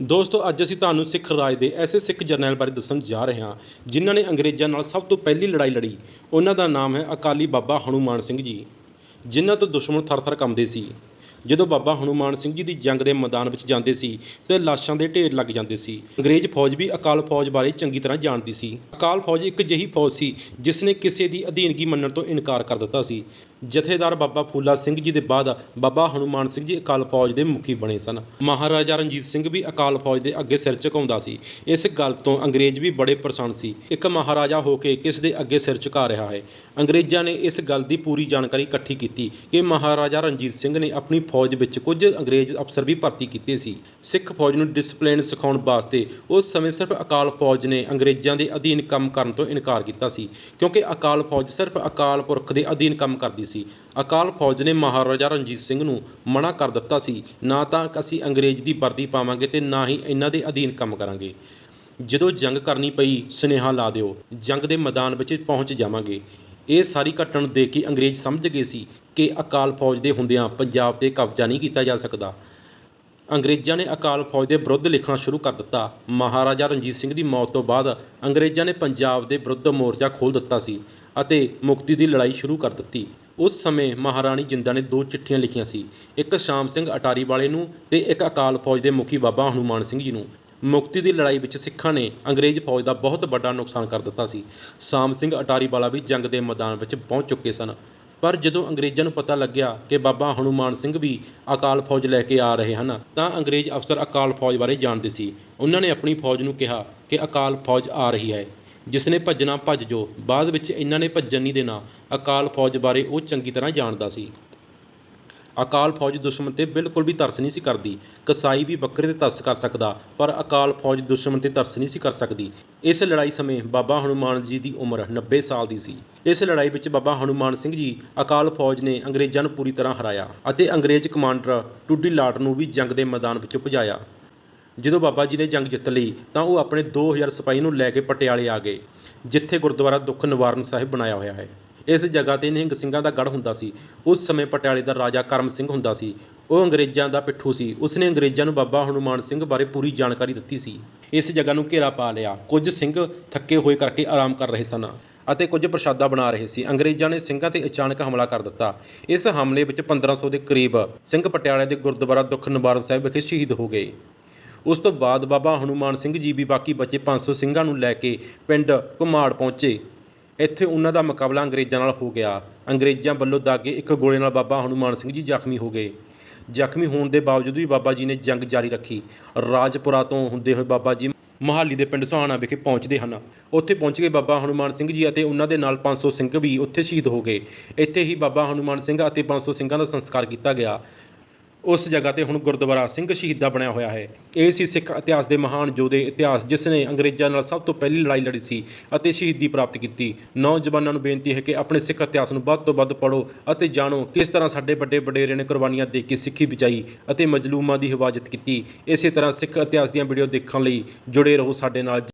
ਦੋਸਤੋ, ਅੱਜ ਅਸੀਂ ਤੁਹਾਨੂੰ ਸਿੱਖ ਰਾਜ ਦੇ ਐਸੇ ਸਿੱਖ ਜਰਨੈਲ ਬਾਰੇ ਦੱਸਣ ਜਾ ਰਹੇ ਹਾਂ, ਜਿਨ੍ਹਾਂ ਨੇ ਅੰਗਰੇਜ਼ਾਂ ਨਾਲ ਸਭ ਤੋਂ ਪਹਿਲੀ ਲੜਾਈ ਲੜੀ। ਉਹਨਾਂ ਦਾ ਨਾਮ ਹੈ ਅਕਾਲੀ ਬਾਬਾ ਹਨੂਮਾਨ ਸਿੰਘ ਜੀ, ਜਿਨ੍ਹਾਂ ਤੋਂ ਦੁਸ਼ਮਣ ਥਰ-ਥਰ ਕੰਬਦੇ ਸੀ। ਜਦੋਂ ਬਾਬਾ ਹਨੂਮਾਨ ਸਿੰਘ ਜੀ ਦੀ ਜੰਗ ਦੇ ਮੈਦਾਨ ਵਿੱਚ ਜਾਂਦੇ ਸੀ ਤੇ ਲਾਸ਼ਾਂ ਦੇ ਢੇਰ ਲੱਗ ਜਾਂਦੇ ਸੀ। ਅੰਗਰੇਜ਼ ਫੌਜ ਵੀ ਅਕਾਲ ਫੌਜ ਬਾਰੇ ਚੰਗੀ ਤਰ੍ਹਾਂ ਜਾਣਦੀ ਸੀ। ਅਕਾਲ ਫੌਜ ਇੱਕ ਅਜਿਹੀ ਫੌਜ ਸੀ ਜਿਸ ਨੇ ਕਿਸੇ ਦੀ ਅਧੀਨਗੀ ਮੰਨਣ ਤੋਂ ਇਨਕਾਰ ਕਰ ਦਿੱਤਾ ਸੀ। ਜਥੇਦਾਰ ਬਾਬਾ ਫੂਲਾ ਸਿੰਘ ਜੀ ਦੇ ਬਾਅਦ ਬਾਬਾ ਹਨੂਮਾਨ ਸਿੰਘ ਜੀ ਅਕਾਲ ਫੌਜ ਦੇ ਮੁਖੀ ਬਣੇ ਸਨ। ਮਹਾਰਾਜਾ ਰਣਜੀਤ ਸਿੰਘ ਵੀ ਅਕਾਲ ਫੌਜ ਦੇ ਅੱਗੇ ਸਿਰ ਝੁਕਾਉਂਦਾ ਸੀ। ਇਸ ਗੱਲ ਤੋਂ ਅੰਗਰੇਜ਼ ਵੀ ਬੜੇ ਪ੍ਰਸੰਨ ਸੀ। ਇੱਕ ਮਹਾਰਾਜਾ ਹੋ ਕੇ ਕਿਸ ਦੇ ਅੱਗੇ ਸਿਰ ਝੁਕਾ ਰਿਹਾ ਹੈ? ਅੰਗਰੇਜ਼ਾਂ ਨੇ ਇਸ ਗੱਲ ਦੀ ਪੂਰੀ ਜਾਣਕਾਰੀ ਇਕੱਠੀ ਕੀਤੀ ਕਿ ਮਹਾਰਾਜਾ ਰਣਜੀਤ ਸਿੰਘ ਨੇ ਆਪਣੀ ਫੌਜ ਵਿੱਚ ਕੁਝ ਅੰਗਰੇਜ਼ ਅਫਸਰ ਵੀ ਭਰਤੀ ਕੀਤੇ ਸੀ। ਸਿੱਖ ਫੌਜ ਨੂੰ ਡਿਸਪਲਿਨ ਸਿਖਾਉਣ ਵਾਸਤੇ ਉਸ ਸਮੇਂ ਸਿਰਫ ਅਕਾਲ ਫੌਜ ਨੇ ਅੰਗਰੇਜ਼ਾਂ ਦੇ ਅਧੀਨ ਕੰਮ ਕਰਨ ਤੋਂ ਇਨਕਾਰ ਕੀਤਾ ਸੀ, ਕਿਉਂਕਿ ਅਕਾਲ ਫੌਜ ਸਿਰਫ ਅਕਾਲ ਪੁਰਖ ਦੇ ਅਧੀਨ ਕੰਮ ਕਰਦੀ ਸੀ। ਅਕਾਲ ਫੌਜ ਨੇ ਮਹਾਰਾਜਾ ਰਣਜੀਤ ਸਿੰਘ ਨੂੰ ਮਨਾ ਕਰ ਦਿੱਤਾ ਸੀ, ਨਾ ਤਾਂ ਅਸੀਂ ਅੰਗਰੇਜ਼ ਦੀ ਵਰਦੀ ਪਾਵਾਂਗੇ ਤੇ ਨਾ ਹੀ ਇਹਨਾਂ ਦੇ ਅਧੀਨ ਕੰਮ ਕਰਾਂਗੇ। ਜਦੋਂ ਜੰਗ ਕਰਨੀ ਪਈ, ਸੁਨੇਹਾ ਲਾ ਦਿਓ, ਜੰਗ ਦੇ ਮੈਦਾਨ ਵਿੱਚ ਪਹੁੰਚ ਜਾਵਾਂਗੇ। ਇਹ ਸਾਰੀ ਘਟਨਾ ਨੂੰ ਦੇਖ ਕੇ ਅੰਗਰੇਜ਼ ਸਮਝ ਗਏ ਸੀ ਕਿ ਅਕਾਲ ਫੌਜ ਦੇ ਹੁੰਦਿਆਂ ਪੰਜਾਬ ਤੇ ਕਬਜ਼ਾ ਨਹੀਂ ਕੀਤਾ ਜਾ ਸਕਦਾ। ਅੰਗਰੇਜ਼ਾਂ ਨੇ ਅਕਾਲ ਫੌਜ ਦੇ ਵਿਰੁੱਧ ਲਿਖਣਾ ਸ਼ੁਰੂ ਕਰ ਦਿੱਤਾ। ਮਹਾਰਾਜਾ ਰਣਜੀਤ ਸਿੰਘ ਦੀ ਮੌਤ ਤੋਂ ਬਾਅਦ ਅੰਗਰੇਜ਼ਾਂ ਨੇ ਪੰਜਾਬ ਦੇ ਵਿਰੁੱਧ ਮੋਰਚਾ ਖੋਲ੍ਹ ਦਿੱਤਾ ਸੀ ਅਤੇ ਮੁਕਤੀ ਦੀ ਲੜਾਈ ਸ਼ੁਰੂ ਕਰ ਦਿੱਤੀ। ਉਸ ਸਮੇਂ ਮਹਾਰਾਣੀ ਜਿੰਦਾ ਨੇ ਦੋ ਚਿੱਠੀਆਂ ਲਿਖੀਆਂ ਸੀ। ਇੱਕ ਸ਼ਾਮ ਸਿੰਘ ਅਟਾਰੀ ਵਾਲੇ ਨੂੰ ਤੇ ਇੱਕ ਅਕਾਲ ਫੌਜ ਦੇ ਮੁਖੀ ਬਾਬਾ ਹਨੂਮਾਨ ਸਿੰਘ ਜੀ ਨੂੰ। ਮੁਕਤੀ ਦੀ ਲੜਾਈ ਵਿੱਚ ਸਿੱਖਾਂ ਨੇ ਅੰਗਰੇਜ਼ ਫੌਜ ਦਾ ਬਹੁਤ ਵੱਡਾ ਨੁਕਸਾਨ ਕਰ ਦਿੱਤਾ ਸੀ। ਸ਼ਾਮ ਸਿੰਘ ਅਟਾਰੀਵਾਲਾ ਵੀ ਜੰਗ ਦੇ ਮੈਦਾਨ ਵਿੱਚ ਪਹੁੰਚ ਚੁੱਕੇ ਸਨ। ਪਰ ਜਦੋਂ ਅੰਗਰੇਜ਼ਾਂ ਨੂੰ ਪਤਾ ਲੱਗਿਆ ਕਿ ਬਾਬਾ ਹਨੂਮਾਨ ਸਿੰਘ ਵੀ ਅਕਾਲ ਫੌਜ ਲੈ ਕੇ ਆ ਰਹੇ ਹਨ, ਤਾਂ ਅੰਗਰੇਜ਼ ਅਫਸਰ ਅਕਾਲ ਫੌਜ ਬਾਰੇ ਜਾਣਦੇ ਸੀ। ਉਹਨਾਂ ਨੇ ਆਪਣੀ ਫੌਜ ਨੂੰ ਕਿਹਾ ਕਿ ਅਕਾਲ ਫੌਜ ਆ ਰਹੀ ਹੈ। ਜਿਸ ਨੇ ਭੱਜਣਾ ਭੱਜ ਜੋ, ਬਾਅਦ ਵਿੱਚ ਇਹਨਾਂ ਨੇ ਭੱਜਣ ਨਹੀਂ ਦੇਣਾ। ਅਕਾਲ ਫੌਜ ਬਾਰੇ ਉਹ ਚੰਗੀ ਤਰ੍ਹਾਂ ਜਾਣਦਾ ਸੀ। ਅਕਾਲ ਫੌਜ ਦੁਸ਼ਮਣ ਤੇ ਬਿਲਕੁਲ ਵੀ ਤਰਸ ਨਹੀਂ ਸੀ ਕਰਦੀ। ਕਸਾਈ ਵੀ ਬੱਕਰੇ ਤੇ ਤਰਸ ਕਰ ਸਕਦਾ, ਪਰ ਅਕਾਲ ਫੌਜ ਦੁਸ਼ਮਣ ਤੇ ਤਰਸ ਨਹੀਂ ਸੀ ਕਰ ਸਕਦੀ। ਇਸ ਲੜਾਈ ਸਮੇਂ ਬਾਬਾ ਹਨੂਮਾਨ ਜੀ ਦੀ ਉਮਰ 90 ਸਾਲ ਦੀ ਸੀ। ਇਸ ਲੜਾਈ ਵਿੱਚ ਬਾਬਾ ਹਨੂਮਾਨ ਸਿੰਘ ਜੀ ਅਕਾਲ ਫੌਜ ਨੇ ਅੰਗਰੇਜ਼ਾਂ ਨੂੰ ਪੂਰੀ ਤਰ੍ਹਾਂ ਹਰਾਇਆ ਅਤੇ ਅੰਗਰੇਜ਼ ਕਮਾਂਡਰ ਟੁੱਡੀ ਲਾਟ ਨੂੰ ਵੀ ਜੰਗ ਦੇ ਮੈਦਾਨ ਵਿੱਚੋਂ ਭਜਾਇਆ। ਜਦੋਂ ਬਾਬਾ ਜੀ ਨੇ ਜੰਗ ਜਿੱਤ ਲਈ, ਤਾਂ ਉਹ ਆਪਣੇ 2000 ਸਿਪਾਹੀ ਨੂੰ ਲੈ ਕੇ ਪਟਿਆਲੇ ਆ ਗਏ, ਜਿੱਥੇ ਗੁਰਦੁਆਰਾ ਦੁੱਖ ਨਿਵਾਰਨ ਸਾਹਿਬ ਬਣਾਇਆ ਹੋਇਆ ਹੈ। ਇਸ ਜਗ੍ਹਾ ਤੇ ਨਿਹੰਗ ਸਿੰਘਾਂ ਦਾ ਗੜ੍ਹ ਹੁੰਦਾ ਸੀ। ਉਸ ਸਮੇਂ ਪਟਿਆਲੇ ਦਾ ਰਾਜਾ ਕਰਮ ਸਿੰਘ ਹੁੰਦਾ ਸੀ। ਉਹ ਅੰਗਰੇਜ਼ਾਂ ਦਾ ਪਿੱਠੂ ਸੀ। ਉਸਨੇ ਅੰਗਰੇਜ਼ਾਂ ਨੂੰ ਬਾਬਾ ਹਨੂਮਾਨ ਸਿੰਘ ਬਾਰੇ ਪੂਰੀ ਜਾਣਕਾਰੀ ਦਿੱਤੀ ਸੀ। ਇਸ ਜਗ੍ਹਾ ਨੂੰ ਘੇਰਾ ਪਾ ਲਿਆ। ਕੁਝ ਸਿੰਘ ਥੱਕੇ ਹੋਏ ਕਰਕੇ ਆਰਾਮ ਕਰ ਰਹੇ ਸਨ ਅਤੇ ਕੁਝ ਪ੍ਰਸ਼ਾਦਾ ਬਣਾ ਰਹੇ ਸੀ। ਅੰਗਰੇਜ਼ਾਂ ਨੇ ਸਿੰਘਾਂ ਤੇ ਅਚਾਨਕ ਹਮਲਾ ਕਰ ਦਿੱਤਾ। ਇਸ ਹਮਲੇ ਵਿੱਚ 1500 ਦੇ ਕਰੀਬ ਸਿੰਘ ਪਟਿਆਲੇ ਦੇ ਗੁਰਦੁਆਰਾ ਦੁੱਖ ਨਿਵਾਰਨ ਸਾਹਿਬ ਵਿਖੇ ਸ਼ਹੀਦ ਹੋ ਗਏ। ਉਸ ਤੋਂ ਬਾਅਦ ਬਾਬਾ ਹਨੂਮਾਨ ਸਿੰਘ ਜੀ ਵੀ ਬਾਕੀ ਬਚੇ 500 ਸਿੰਘਾਂ ਨੂੰ ਲੈ ਕੇ ਪਿੰਡ ਘੁਮਾੜ ਪਹੁੰਚੇ। ਇੱਥੇ ਉਹਨਾਂ ਦਾ ਮੁਕਾਬਲਾ ਅੰਗਰੇਜ਼ਾਂ ਨਾਲ ਹੋ ਗਿਆ। ਅੰਗਰੇਜ਼ਾਂ ਵੱਲੋਂ ਦਾਗੇ ਇੱਕ ਗੋਲੇ ਨਾਲ ਬਾਬਾ ਹਨੂਮਾਨ ਸਿੰਘ ਜੀ ਜ਼ਖਮੀ ਹੋ ਗਏ। ਜ਼ਖਮੀ ਹੋਣ ਦੇ ਬਾਵਜੂਦ ਵੀ ਬਾਬਾ ਜੀ ਨੇ ਜੰਗ ਜਾਰੀ ਰੱਖੀ। ਰਾਜਪੁਰਾ ਤੋਂ ਹੁੰਦੇ ਹੋਏ ਬਾਬਾ ਜੀ ਮੋਹਾਲੀ ਦੇ ਪਿੰਡ ਸੁਹਾਣਾ ਵਿਖੇ ਪਹੁੰਚਦੇ ਹਨ। ਉੱਥੇ ਪਹੁੰਚ ਕੇ ਬਾਬਾ ਹਨੂਮਾਨ ਸਿੰਘ ਜੀ ਅਤੇ ਉਹਨਾਂ ਦੇ ਨਾਲ 500 ਸਿੰਘ ਵੀ ਉੱਥੇ ਸ਼ਹੀਦ ਹੋ ਗਏ। ਇੱਥੇ ਹੀ ਬਾਬਾ ਹਨੂਮਾਨ ਸਿੰਘ ਅਤੇ 500 ਸਿੰਘਾਂ ਦਾ ਸੰਸਕਾਰ ਕੀਤਾ ਗਿਆ। ਉਸ ਜਗ੍ਹਾ ਤੇ ਹੁਣ ਗੁਰਦੁਆਰਾ ਸਿੰਘ ਸ਼ਹੀਦਾ ਬਣਿਆ ਹੋਇਆ ਹੈ। ਇਹ ਸੀ ਸਿੱਖ ਇਤਿਹਾਸ ਦੇ ਮਹਾਨ ਯੋਧੇ ਇਤਿਹਾਸ, ਜਿਸ ਨੇ ਅੰਗਰੇਜ਼ਾਂ ਨਾਲ ਸਭ ਤੋਂ ਪਹਿਲੀ ਲੜਾਈ ਲੜੀ ਸੀ ਅਤੇ ਸ਼ਹੀਦੀ ਪ੍ਰਾਪਤ ਕੀਤੀ। ਨੌਜਵਾਨਾਂ ਨੂੰ ਬੇਨਤੀ ਹੈ ਕਿ ਆਪਣੇ ਸਿੱਖ ਇਤਿਹਾਸ ਨੂੰ ਵੱਧ ਤੋਂ ਵੱਧ ਪੜ੍ਹੋ ਅਤੇ ਜਾਣੋ ਕਿਸ ਤਰ੍ਹਾਂ ਸਾਡੇ ਵੱਡੇ ਵਡੇਰੇ ਨੇ ਕੁਰਬਾਨੀਆਂ ਦੇ ਕੇ ਸਿੱਖੀ ਬਚਾਈ ਅਤੇ ਮਜ਼ਲੂਮਾਂ ਦੀ ਹਿਫਾਜ਼ਤ ਕੀਤੀ। ਇਸੇ ਤਰ੍ਹਾਂ ਸਿੱਖ ਇਤਿਹਾਸ ਦੀਆਂ ਵੀਡੀਓ ਦੇਖਣ ਲਈ ਜੁੜੇ ਰਹੋ ਸਾਡੇ ਨਾਲ।